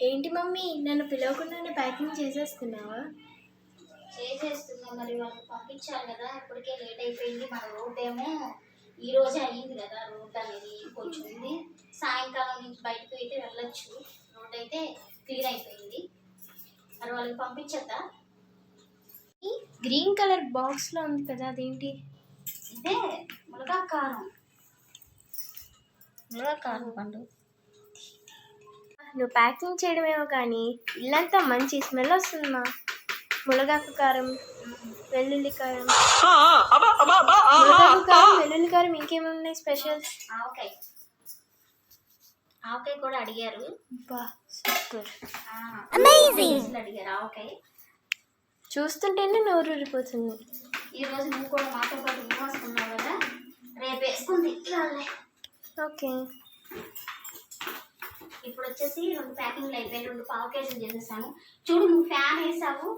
ఏంటి మమ్మీ? నన్ను పిలవకుండానే ప్యాకింగ్ చేసేస్తున్నావా? చేసేస్తున్నాం. మరి వాళ్ళకి పంపించాలి కదా. ఇప్పటికే లేట్ అయిపోయింది. మన రోడ్ ఏమో ఈ రోజే అయ్యింది కదా రోడ్ అనేది. కొంచెం ఉంది. సాయంకాలం నుంచి బయటకు అయితే వెళ్ళొచ్చు. రోడ్ అయితే క్లియర్ అయిపోయింది. మరి వాళ్ళకి పంపించద్దా? ఈ గ్రీన్ కలర్ బాక్స్లో ఉంది కదా అదేంటి? ఇదే మునగా కారం. మునగా కారం పండు. నువ్వు ప్యాకింగ్ చేయడమేమో కానీ ఇల్లంతా మంచి స్మెల్ వస్తుందమ్మా. మునగాకు కారం వెల్లుల్లి కారం. మునగాకు కారం వెల్లుల్లి కారం ఇంకేమేమి ఉన్నాయి స్పెషల్ ఆవకాయ. ఆవకాయ కూడా అడిగారు. బా సూపర్. ఆ, అమేజింగ్ అడిగారు ఆవకాయ. చూస్తుంటేనే నోరు ఊరిపోతుంది. ఈ రోజు నువ్వు కూడా మాతో పాటు కదా? రేపు వేసుకుంది. ఓకే. ఇప్పుడు వచ్చేసి రెండు ప్యాకింగ్లు అయిపోయి రెండు పావు కేజీలు చేసేసాను. చూడు నువ్వు ఫ్యాన్ వేసావు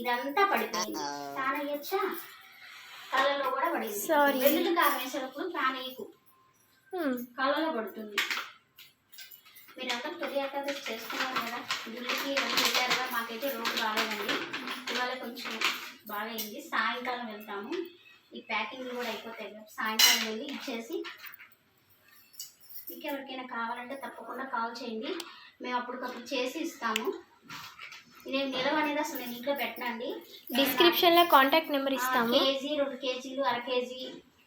ఇదంతా పడిపోయింది. ఫ్యాన్ వేయచ్చా? కళ్ళలో కూడా పడింది. వెల్లుల్లి కారం వేసేటప్పుడు ఫ్యాన్ వేయకు. కళ్ళలో పడుతుంది. మీరంతా తొలి ఏకాదశి చేసుకున్నారు కదా గుళ్ళకి ఇవన్నీ వెళ్ళారు కదా మాకైతే రోడ్డు బాగాలేదండి. ఇవాళ కొంచెం బాగా అయింది సాయంకాలం వెళ్తాము. ఈ ప్యాకింగ్లు కూడా అయిపోతాయి కదా సాయంకాలం వెళ్ళి ఇచ్చేసి మీకు ఎవరికైనా కావాలంటే తప్పకుండా కాల్ చేయండి. మేము అప్పటికప్పుడు చేసి ఇస్తాము. నేను నిలవ అనేది అసలు నేను ఇంట్లో పెట్టనండి. డిస్క్రిప్షన్లో కాంటాక్ట్ నెంబర్ ఇస్తాము. కేజీ రెండు కేజీలు అర కేజీ.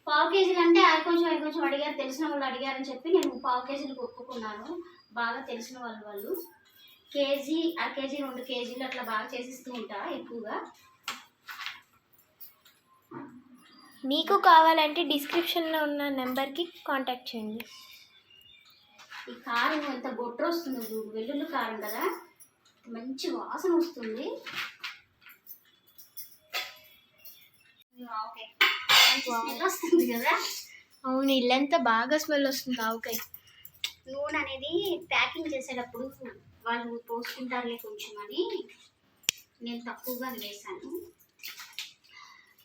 పావు కేజీలు అంటే అది కొంచెం అది కొంచెం అడిగారు తెలిసిన వాళ్ళు అడిగారని చెప్పి నేను పావు కేజీలు ఒప్పుకున్నాను. బాగా తెలిసిన వాళ్ళు వాళ్ళు. కేజీ అర కేజీ రెండు కేజీలు అట్లా బాగా చేసిస్తూ ఉంటా ఎక్కువగా. మీకు కావాలంటే డిస్క్రిప్షన్లో ఉన్న నెంబర్కి కాంటాక్ట్ చేయండి. ఈ కారం ఎంత బొట్టు వస్తుంది చూడు వెల్లుల్లి కారం కదా? మంచి వాసన వస్తుంది. స్మెల్ వస్తుంది కదా? అవును ఇల్లంతా బాగా స్మెల్ వస్తుంది ఆవకాయ. నూనె అనేది ప్యాకింగ్ చేసేటప్పుడు వాళ్ళు పోసుకుంటారులే కొంచెం అని నేను తక్కువగా వేశాను.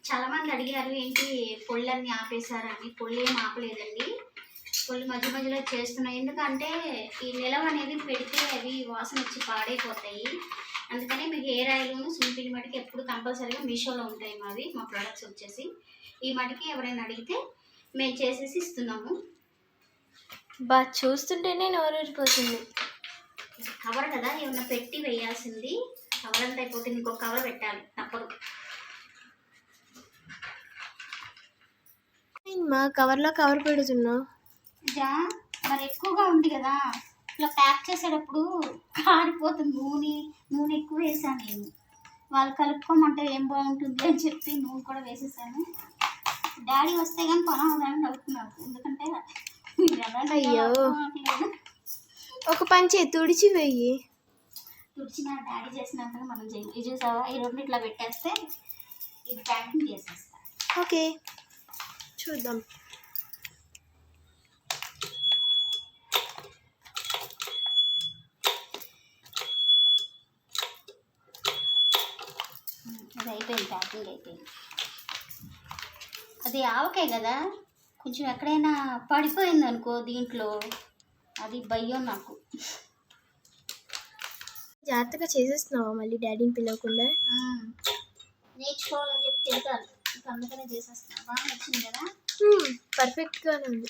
చాలా మంది అడిగారు ఏంటి పొళ్ళన్నీ ఆపేశారా అని పొళ్ళు ఏం ఆపలేదండి. పొళ్ళు మధ్య మధ్యలో చేస్తున్నాయి ఎందుకంటే ఈ నిలవ అనేది పెడితే అవి వాసన వచ్చి పాడైపోతాయి. అందుకని మీకు హెయిర్ ఆయిల్ను సుంపిడి మటుకి ఎప్పుడు కంపల్సరీగా మీషోలో ఉంటాయి మావి మా ప్రొడక్ట్స్ వచ్చేసి. ఈ మటుకి ఎవరైనా అడిగితే మేము చేసేసి ఇస్తున్నాము. బా చూస్తుంటేనే నోరు ఊరిపోతుంది కవర్ కదా ఏమన్నా పెట్టి వేయాల్సింది. కవర్ అంతా అయిపోతే ఇంకొక కవర్ పెట్టాలి తప్పదు. మా? కవర్లో కవర్ పెడుతున్నావు. జా మరి ఎక్కువగా ఉంది కదా. ఇట్లా ప్యాక్ చేసేటప్పుడు కారిపోతుంది నూనె నూనె ఎక్కువ వేసాను నేను. వాళ్ళు కలుపుకోమంటే ఏం బాగుంటుంది అని చెప్పి నూనె కూడా వేసేసాను. డాడీ వస్తే కానీ పని అవుదని డౌట్ నాకు ఎందుకంటే అయ్యో. ఒక పంచి తుడిచి వెయ్యి. తుడిచిన డాడీ చేసినాక మనం చేయాలి చూసావా? ఈ రెండు ఇట్లా పెట్టేస్తే ఇది ప్యాకింగ్ చేసేస్తా. ఓకే. చూద్దాం. అది అయిపోయింది ప్యాకింగ్ అయిపోయింది. అది ఆవకాయ కదా? కొంచెం ఎక్కడైనా పడిపోయింది అనుకో దీంట్లో. అది భయం నాకు. జాగ్రత్తగా చేసేస్తున్నావా మళ్ళీ డాడీని పిలవకుండా? నేర్చుకోవాలని చెప్పి ఇంకా అందుకనే చేసేస్తున్నా. బాగా నచ్చింది కదా? పర్ఫెక్ట్గానే ఉంది.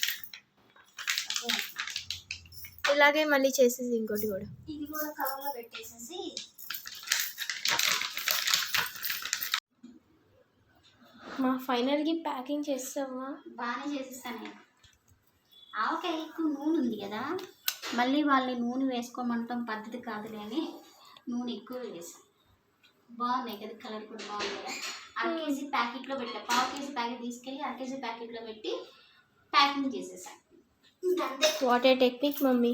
ఇలాగే మళ్ళీ చేసేసి ఇంకోటి కూడా. ఇది కూడా కవర్లో పెట్టేసేసి మా ఫైనల్కి ప్యాకింగ్ చేస్తావా? బాగానే చేసిస్తాను నేను. ఆవకాయ ఎక్కువ నూనె ఉంది కదా మళ్ళీ వాళ్ళని నూనె వేసుకోమంటాం పద్ధతి కాదులే అని నూనె ఎక్కువ వేసాను. బాగున్నాయి కదా కలర్ కూడా బాగుంది కదా. అర కేజీ ప్యాకెట్లో పెట్టా పావు కేజీ ప్యాకెట్ తీసుకెళ్ళి అర కేజీ ప్యాకెట్లో పెట్టి ప్యాకింగ్ చేసేసాను. ఇంకంతే. What a technique mummy.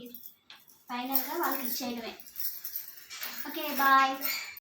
ఫైనల్గా వాళ్ళకి ఇచ్చేయడమే. Okay bye